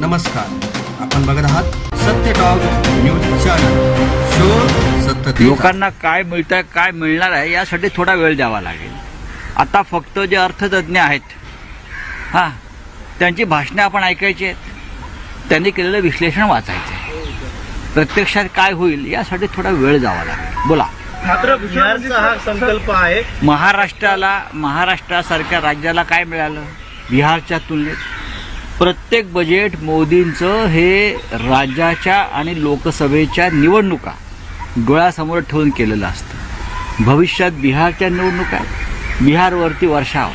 नमस्कार. आपण बघत आहात सत्य टॉक न्यूज चॅनल शोर सत्य लोकांना काय मिळत आहे काय मिळणार आहे यासाठी थोडा वेळ द्यावा लागेल. आता फक्त जे अर्थतज्ज्ञ आहेत हां त्यांची भाषणं आपण ऐकायची आहेत. त्यांनी केलेलं विश्लेषण वाचायचं आहे. प्रत्यक्षात काय होईल यासाठी थोडा वेळ जावा लागेल. बोला. मात्र बिहारचा हा संकल्प आहे. महाराष्ट्राला महाराष्ट्रासारख्या राज्याला काय मिळालं? बिहारच्या तुलनेत प्रत्येक बजेट मोदींचं हे राज्याच्या आणि लोकसभेच्या निवडणुका डोळ्यासमोर ठेवून केलेलं असतं. भविष्यात बिहारच्या निवडणुका बिहारवरती वर्षाव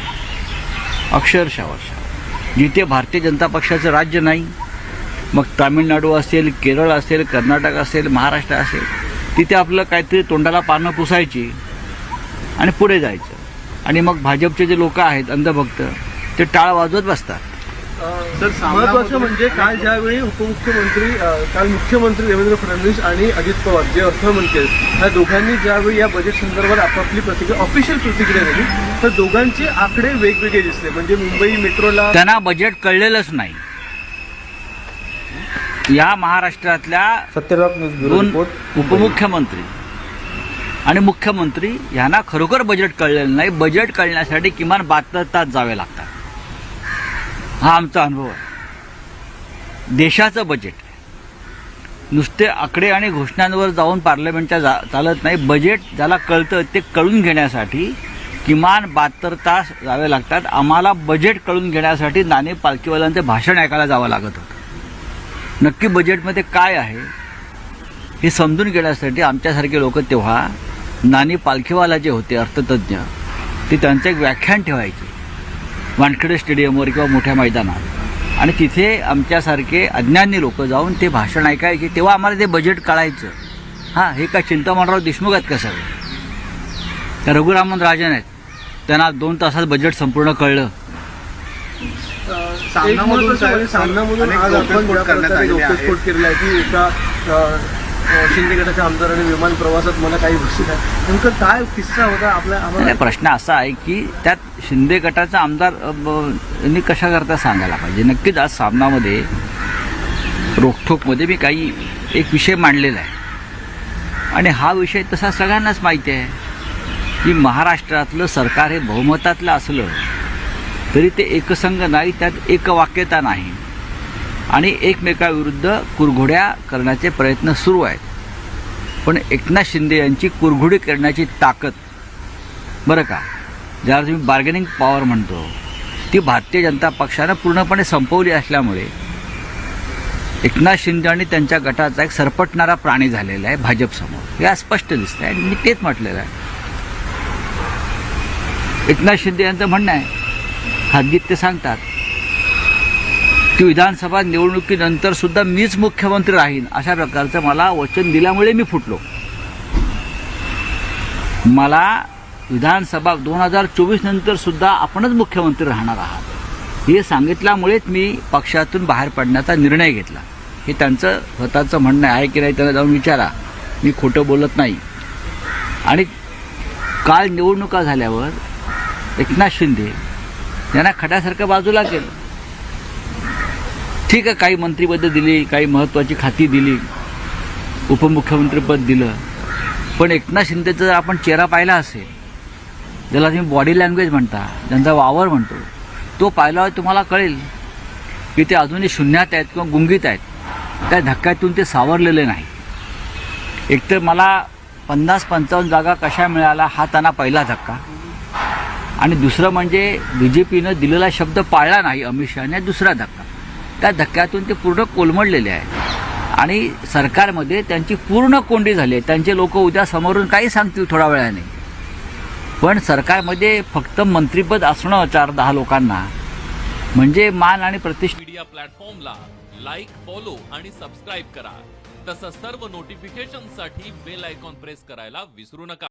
अक्षरशः वर्षाव जिथे भारतीय जनता पक्षाचं राज्य नाही मग तामिळनाडू असेल केरळ असेल कर्नाटक असेल महाराष्ट्र असेल तिथे आपलं काहीतरी तोंडाला पानं पुसायची आणि पुढे जायचं. आणि मग भाजपचे जे लोक आहेत अंधभक्त ते टाळ वाजवत बसतात. महत्वाचं म्हणजे काल ज्यावेळी उपमुख्यमंत्री काल मुख्यमंत्री देवेंद्र फडणवीस आणि अजित पवार जे अर्थमंत्री आहेत ह्या दोघांनी ज्यावेळी या बजेट संदर्भात आपापली प्रतिक्रिया ऑफिशियल प्रतिक्रिया दिली तर दोघांचे आकडे वेगवेगळे दिसले. म्हणजे मुंबई मेट्रोला त्यांना बजेट कळलेलंच नाही. या महाराष्ट्रातल्या दोन रिपोर्ट उपमुख्यमंत्री आणि मुख्यमंत्री यांना खरोखर बजेट कळलेलं नाही. बजेट कळण्यासाठी किमान बहात्तर तास जावे लागतात. हा आमचा अनुभव आहे. देशाचं बजेट नुसते आकडे आणि घोषणांवर जाऊन पार्लमेंटच्या जा चालत नाही. बजेट ज्याला कळतं ते कळून घेण्यासाठी किमान बहात्तर तास जावे लागतात. आम्हाला बजेट कळून घेण्यासाठी नाणे पालखीवाल्यांचे भाषण ऐकायला जावं लागत होतं. नक्की बजेटमध्ये काय आहे हे समजून घेण्यासाठी आमच्यासारखे लोक तेव्हा नाणी पालखीवाला जे होते अर्थतज्ञ ते त्यांचं एक व्याख्यान ठेवायचे. वानखेडे स्टेडियमवर किंवा मोठ्या मैदानात. आणि तिथे आमच्यासारखे अज्ञानी लोक जाऊन ते भाषण ऐकायचे तेव्हा आम्हाला ते बजेट कळायचं. हां हे काय चिंतामणराव देशमुख आहेत का सगळे? त्या रघुरामन राजन आहेत. त्यांना दोन तासात बजेट संपूर्ण कळलं. म्हणजे सामनामधून आज आपण डोकेस्फोट केलेला आहे की एका शिंदे गटाच्या आमदाराने विमान प्रवासात मला काही गोष्टी काय नेमकं काय किस्सा होता आपल्या आम्हाला प्रश्न असा आहे की त्यात शिंदे गटाचा आमदार यांनी कशा करता सांगायला पाहिजे? नक्कीच आज सामनामध्ये रोखठोकमध्ये मी काही एक विषय मांडलेला आहे. आणि हा विषय तसा सगळ्यांनाच माहिती आहे की महाराष्ट्रातलं सरकार हे बहुमतातलं असलं तरी ते एकसंघ नाही त्यात एकवाक्यता नाही. आणि एकमेकाविरुद्ध कुरघोड्या करण्याचे प्रयत्न सुरू आहेत. पण एकनाथ शिंदे यांची कुरघोडी करण्याची ताकद बरं का? ज्याला तुम्ही बार्गेनिंग पॉवर म्हणतो ती भारतीय जनता पक्षानं पूर्णपणे संपवली असल्यामुळे एकनाथ शिंदे आणि त्यांच्या गटाचा एक सरपटणारा प्राणी झालेला आहे भाजपसमोर हे आज स्पष्ट आहे आणि मी तेच म्हटलेलं आहे. एकनाथ शिंदे यांचं म्हणणं आहे खाजगीत ते सांगतात की विधानसभा निवडणुकीनंतर सुद्धा मीच मुख्यमंत्री राहीन अशा प्रकारचं मला वचन दिल्यामुळे मी फुटलो. मला विधानसभा दोन हजार चोवीस नंतर सुद्धा आपणच मुख्यमंत्री राहणार आहात. हे सांगितल्यामुळेच मी पक्षातून बाहेर पडण्याचा निर्णय घेतला. हे त्यांचं स्वतःचं म्हणणं आहे की नाही त्यांना जाऊन विचारा. मी खोटं बोलत नाही. आणि काल निवडणुका झाल्यावर एकनाथ शिंदे यांना खड्यासारखं बाजूला केलं ठीक आहे काही मंत्रिपदं दिली काही महत्त्वाची खाती दिली उपमुख्यमंत्रीपद दिलं. पण एकनाथ शिंदेचा जर आपण चेहरा पाहिला असेल ज्याला तुम्ही बॉडी लँग्वेज म्हणता त्यांचा वावर म्हणतो तो पाहिल्यावर तुम्हाला कळेल की ते अजूनही शून्यात आहेत किंवा गुंगीत आहेत. त्या धक्क्यातून ते सावरलेले नाही. एकतर मला पन्नास पंचावन्न जागा कशा मिळाला हा त्यांना पहिला धक्का. आणि दुसरं म्हणजे बी जे पीनं दिलेला शब्द पाळला नाही अमित शहाने दुसरा धक्का. त्या धक्क्यातून ते पूर्ण कोलमडलेले आहे आणि सरकारमध्ये त्यांची पूर्ण कोंडी झाली आहे. त्यांचे लोक उद्या समोरून काही सांगतील थोड्या वेळाने. पण सरकारमध्ये फक्त मंत्रीपद असणं चार दहा लोकांना म्हणजे मान आणि प्रतिष्ठा मीडिया प्लॅटफॉर्मला लाईक फॉलो आणि सबस्क्राईब करा. तसंच सर्व नोटिफिकेशनसाठी बेल आयकॉन प्रेस करायला विसरू नका.